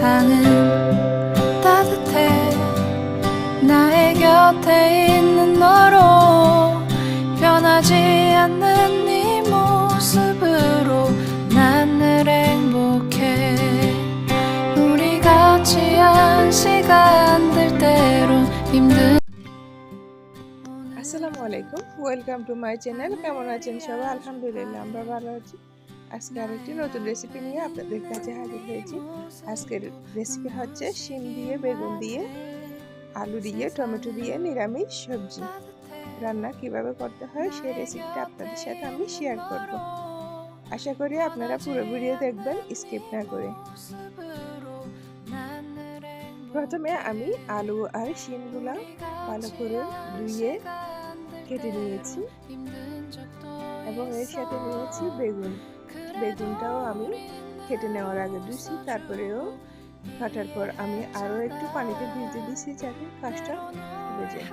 세상은 따뜻해 나의 곁에 있는 너로 변하지 않는 네 모습으로 난 늘 행복해 우리 같이 한 시간들 때론 힘든 আসসালামু আলাইকুম welcome to my channel কেমন আছেন সবাই আলহামদুলিল্লাহ আমরা ভালো আছি আজকে আরেকটি নতুন রেসিপি নিয়ে আপনাদের কাছে হাজির হয়েছি। আজকের রেসিপি হচ্ছে শিম দিয়ে, বেগুন দিয়ে, আলু দিয়ে, টমেটো দিয়ে নিরামিষ সবজি। রান্না কীভাবে করতে হয় সেই রেসিপিটা আপনাদের সাথে আমি শেয়ার করব। আশা করি আপনারা পুরো ভিডিও দেখবেন স্কিপ না করে। প্রথমে আমি আলু আর শিমগুলা ভালো করে ধুয়ে কেটে নিয়েছি এবং এর সাথে নিয়েছি বেগুন। বেগুনটাও আমি কেটে নেওয়ার আগে ধুছি তারপরেও কাটার পর আমি আরও একটু পানিতে ভিজতে দিছি যাতে কাজটা যায়।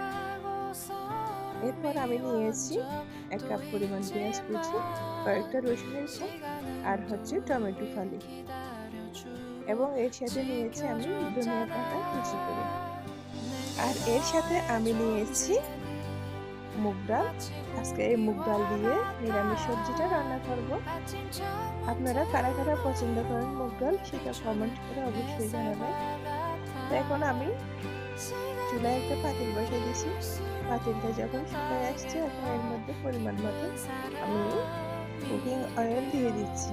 এরপর আমি নিয়েছি এক কাপ পরিমাণ পেঁয়াজ কুচি, কয়েকটা রসুনের আর হচ্ছে টমেটো ফালি। এবং এর সাথে নিয়েছি আমি ধনিয়া পাতা কুচি করে। আর এর সাথে আমি নিয়েছি মুগ ডাল। আজকে এই মুগ ডাল দিয়ে নিরামিষ সবজিটা রান্না করব। আপনারা কারা কারা পছন্দ করেন মুগ ডাল, সেটা কমেন্ট করে অবশ্যই জানাবেন। তো এখন আমি চুলায় একটা পাতিল বসে দিয়েছি। পাতিলটা যখন শুকায় আসছে, এখন এর মধ্যে পরিমাণ মতো আমি কুকিং অয়েল দিয়ে দিচ্ছি।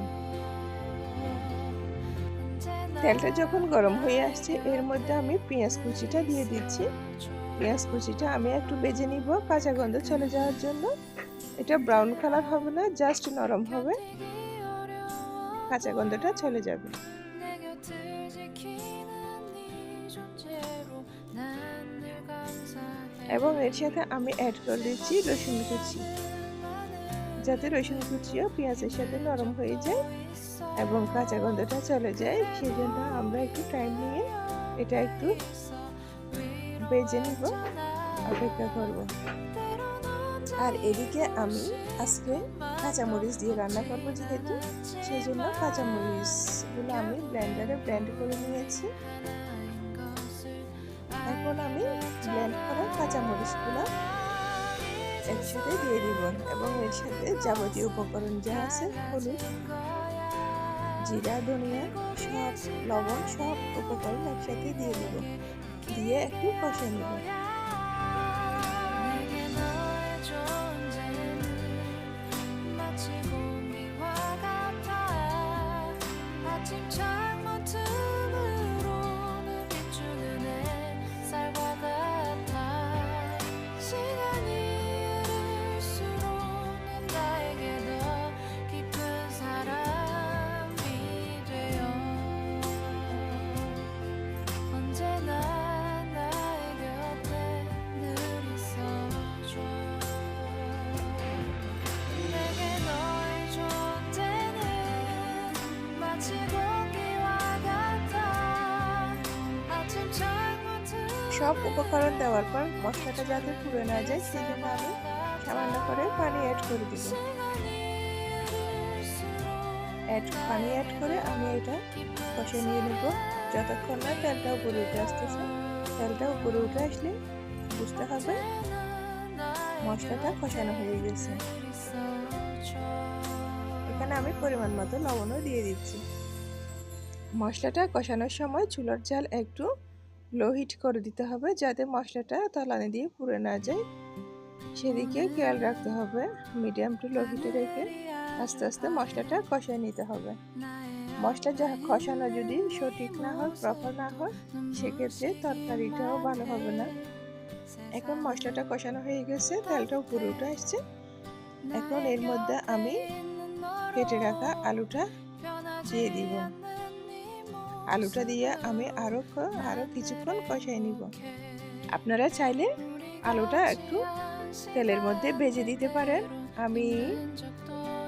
তেলটা যখন গরম হয়ে আসছে, এর মধ্যে আমি পেঁয়াজ কুচিটা দিয়ে দিচ্ছি। পেঁয়াজ কুচিটা আমি একটু বেজে নিব, কাঁচা গন্ধ চলে যাওয়ার জন্য। এটা ব্রাউন কালার হবে না জাস্ট নরম হবে। কাঁচা গন্ধটা চলে যাবে। এবং এর সাথে আমি অ্যাড করে দিচ্ছি রসুন কুচি। যাতে রসুন কুচিও পেঁয়াজের সাথে নরম হয়ে যায় এবং কাঁচা গন্ধটা চলে যায় সেই জন্য আমরা একটু টাইম নিয়ে এটা একটু বেজে নিব, অপেক্ষা করব। আর এদিকে আমি আজকে কাঁচামরিচ দিয়ে রান্না করব যেহেতু সেই জন্য কাঁচামরিচগুলো আমি ব্লেন্ডারে ব্লেন্ড করে নিয়েছি। এখন আমি ব্লেন্ড করা কাঁচামরিচগুলো একসাথে দিয়ে দিব এবং এর সাথে যাবতীয় উপকরণ যা আছে, হলুদ, জিরা, ধনিয়া সব, লবণ সব উপকরণ একসাথে দিয়ে দেব। diye hoş endişe. 마치 공기와 같아 아침처럼 সব উপকরণ দেওয়ার পর মশলাটা যাতে পুড়ে না যায় সেই জন্য আমি সামান্য করে পানি অ্যাড করে দিব। অ্যাড পানি অ্যাড করে আমি এটা কষে নিয়ে নেব। যতক্ষণ না তেলটা উপরে উঠে আসতেছে তেলটা উপরে উঠে আসলে বুঝতে হবে মশলাটা কষানো হয়ে গেছে। এখানে আমি পরিমাণ মতো লবণও দিয়ে দিচ্ছি। মশলাটা কষানোর সময় চুলার জাল একটু লো হিট করে দিতে হবে যাতে মশলাটা তলানি দিয়ে পুড়ে না যায়। সেদিকে খেয়াল রাখতে হবে মিডিয়াম টু লো হিটে রেখে আস্তে আস্তে মশলাটা কষায় নিতে হবে। মশলা যা কষানো যদি সঠিক না হয় প্রপার না হয়, সেক্ষেত্রে তরকারিটাও ভালো হবে না। এখন মশলাটা কষানো হয়ে গেছে তেলটা উপরে উঠে আসছে। এখন এর মধ্যে আমি কেটে রাখা আলুটা দিয়ে দিব। আলুটা দিয়ে আমি আরও আরও কিছুক্ষণ কষাই নিব। আপনারা চাইলে আলুটা একটু তেলের মধ্যে ভেজে দিতে পারেন। আমি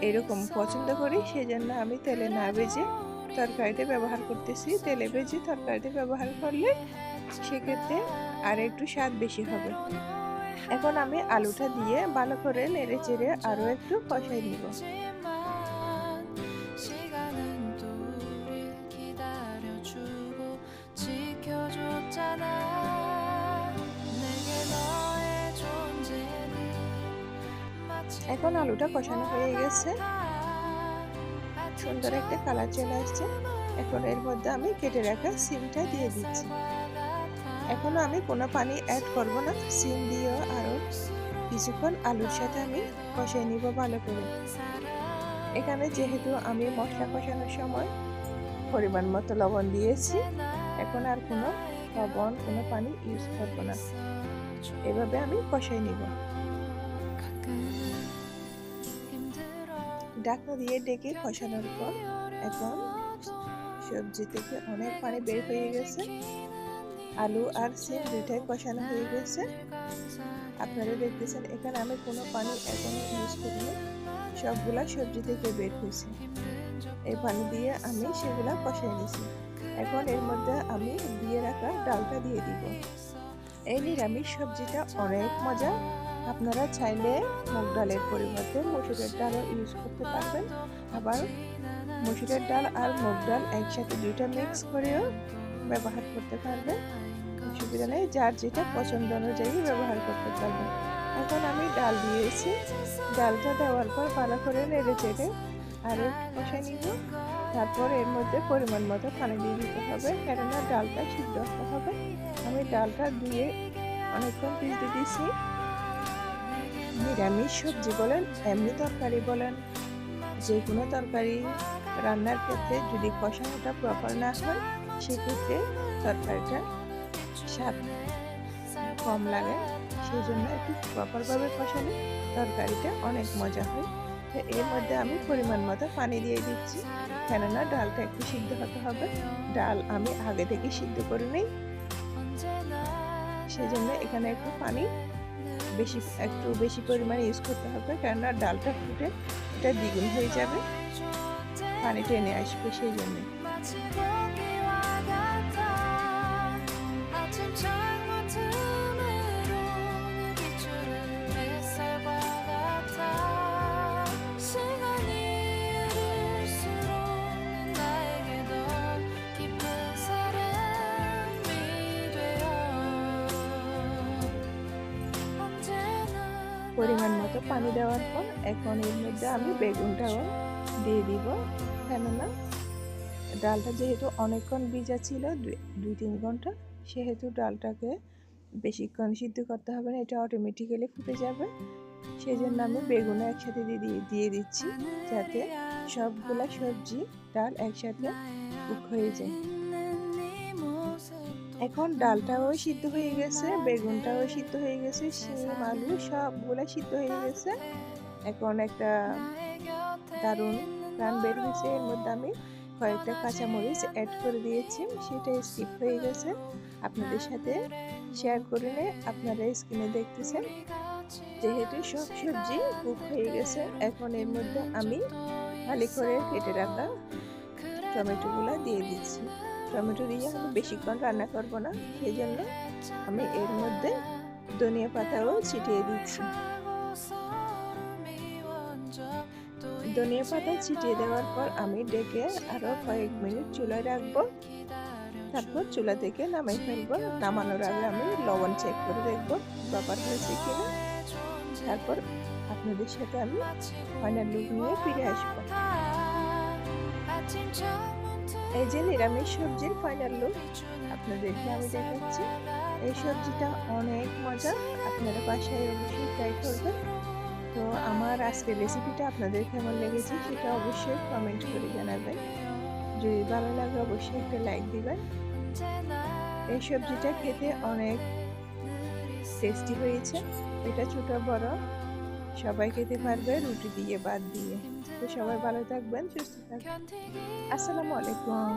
এরকম পছন্দ করি, সেজন্য আমি তেলে না ভেজে তরকারিতে ব্যবহার করতেছি। তেলে ভেজে তরকারিতে ব্যবহার করলে সেক্ষেত্রে আর একটু স্বাদ বেশি হবে। এখন আমি আলুটা দিয়ে ভালো করে নেড়ে চেড়ে আরও একটু কষাই নিব। এখন আলুটা কষানো হয়ে গেছে। সুন্দর একটা কালার চলে আসছে। এখন এর মধ্যে আমি কেটে রাখা সিমটা দিয়ে দিচ্ছি। এখনও আমি কোনো পানি অ্যাড করব না। সিম দিয়েও আরও কিছুক্ষণ আলুর সাথে আমি কষিয়ে নিব ভালো করে। এখানে যেহেতু আমি মশলা কষানোর সময় পরিমাণ মতো লবণ দিয়েছি, এখন আর কোনো লবণ, কোনো পানি ইউজ করব না। এভাবে আমি কষাই নিব। ঢাকনা দিয়ে ডেকে কষানোর পর এখন সবজি থেকে অনেক পানি বের হয়ে গেছে। আলু আর সিম দুইটাই কষানো হয়ে গেছে। আপনারা দেখতেছেন, এখানে আমি কোনো পানি এখন ইউজ করিনি সবগুলা সবজি থেকে বের হয়েছে। এই পানি দিয়ে আমি সেগুলা কষাই নিয়েছি এখন এর মধ্যে আমি দিয়ে রাখা ডালটা দিয়ে দিব। এই নিরামিষ সবজিটা অনেক মজা। আপনারা চাইলে মুগ ডালের পরিবর্তে মসুরের ডালও ইউজ করতে পারবেন। আবার মসুরের ডাল আর মুগ ডাল একসাথে দুইটা মিক্স করেও ব্যবহার করতে পারবেন। অসুবিধা নেই, যার যেটা পছন্দ অনুযায়ী ব্যবহার করতে পারবেন। এখন আমি ডাল দিয়েছি। ডালটা দেওয়ার পর ভালো করে নেড়ে চেড়ে আরও কষাই নিব। তারপর এর মধ্যে পরিমাণ মতো পানি দিয়ে দিতে হবে, কেননা ডালটা সিদ্ধ হবে। আমি ডালটা দিয়ে অনেকক্ষণ ভিজতে দিয়েছি। নিরামিষ সবজি বলেন, এমনি তরকারি বলেন। যে কোনো তরকারি রান্নার ক্ষেত্রে যদি কষানোটা প্রপার না হয়, সেক্ষেত্রে তরকারিটা স্বাদ কম লাগে। সেই জন্য একটু প্রপারভাবে কষালে তরকারিটা অনেক মজা হয়। তো এর মধ্যে আমি পরিমাণ মতো পানি দিয়ে দিচ্ছি। কেননা ডালটা একটু সিদ্ধ হতে হবে। ডাল আমি আগে থেকে সিদ্ধ করে নিই। সেই জন্য এখানে একটু পানি বেশি, একটু বেশি পরিমাণে ইউজ করতে হবে, কেননা ডালটা ফুটে এটা দ্বিগুণ হয়ে যাবে। পানি টেনে আসবে সেই জন্য। পরিমাণ মতো পানি দেওয়ার পর এখন এর মধ্যে আমি বেগুনটাও দিয়ে দিব। কেননা ডালটা যেহেতু অনেকক্ষণ ভিজা ছিল, দুই- তিন ঘণ্টা, সেহেতু ডালটাকে বেশিক্ষণ সিদ্ধ করতে হবে না, এটা অটোমেটিক্যালি ফুটে যাবে। সেই জন্য আমি বেগুনও একসাথে দিয়ে দিয়ে দিচ্ছি যাতে সবগুলা সবজি, ডাল একসাথে হয়ে যায়। এখন ডালটাও সিদ্ধ হয়ে গেছে, বেগুনটাও সিদ্ধ হয়ে গেছে শিম আলু সবগুলা সিদ্ধ হয়ে গেছে। এখন একটা দারুণ রান বের হয়েছে। এর মধ্যে আমি কয়েকটা কাঁচামরিচ অ্যাড করে দিয়েছি, সেটা স্কিপ হয়ে গেছে। আপনাদের সাথে শেয়ার করে নিয়ে আপনারা স্ক্রিনে দেখতেছেন। যেহেতু সব সবজি কুক হয়ে গেছে, এখন এর মধ্যে আমি খালি করে কেটে রাখা টমেটোগুলো দিয়ে দিচ্ছি। টমেটো দিয়ে আমি বেশিক্ষণ রান্না করব না সেই জন্য আমি এর মধ্যে ধনিয়া পাতাও ছিটিয়ে দিচ্ছি। ধনিয়া পাতা ছিটিয়ে দেওয়ার পর আমি ডেকে আরও কয়েক মিনিট চুলায় রাখব। তারপর চুলা থেকে নামাই ফেলব। নামানোর আগে আমি লবণ চেক করে দেখব বাবার হয়েছে কিনা। তারপর আপনাদের সাথে আমি ফাইনাল লুক নিয়ে ফিরে আসব। এই যে নিরামিষ সবজির ফাইনাল লুক আপনাদেরকে আমি দেখাচ্ছি। এই সবজিটা অনেক মজা, আপনারা বাসায় অবশ্যই ট্রাই করবেন। তো আমার আজকের রেসিপিটা আপনাদের কেমন লেগেছে সেটা অবশ্যই কমেন্ট করে জানাবেন। যদি ভালো লাগে অবশ্যই একটা লাইক দিবেন। এই সবজিটা খেতে অনেক টেস্টি হয়েছে। এটা ছোট বড়। সবাই খেতে পারবে, রুটি দিয়ে বাদ দিয়ে। তো সবাই ভালো থাকবেন, সুস্থ থাকবেন। আসসালামু আলাইকুম।